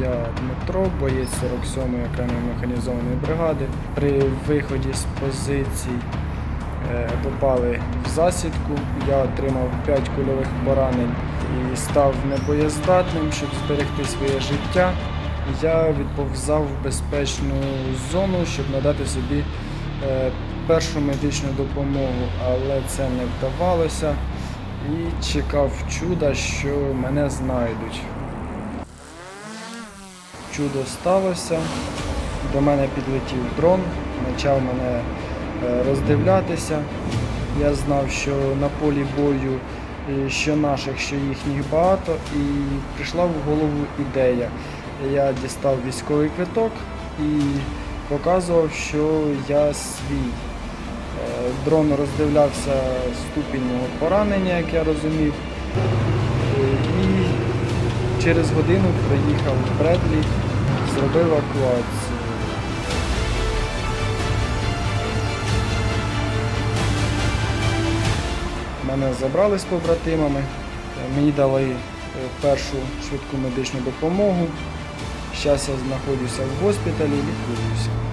Я Дмитро, боєць 47-ї окремої механізованої бригади. При виході з позицій е, попали в засідку. Я отримав 5 кульових поранень і став небоєздатним, щоб зберегти своє життя. Я відповзав в безпечну зону, щоб надати собі е, першу медичну допомогу, але це не вдавалося і чекав чуда, що мене знайдуть. Чудо сталося. До мене підлетів дрон, почав мене е, роздивлятися. Я знав, що на полі бою е, що наших, що їхніх багато, і прийшла в голову ідея. Я дістав військовий квиток і показував, що я свій. Е, Дрон роздивлявся ступінь поранення, як я розумів. Через годину приїхав Бредлі, зробив евакуацію. Мене забрали з побратимами, мені дали е, першу швидку медичну допомогу. Зараз я знаходжуся в госпіталі, лікуюся.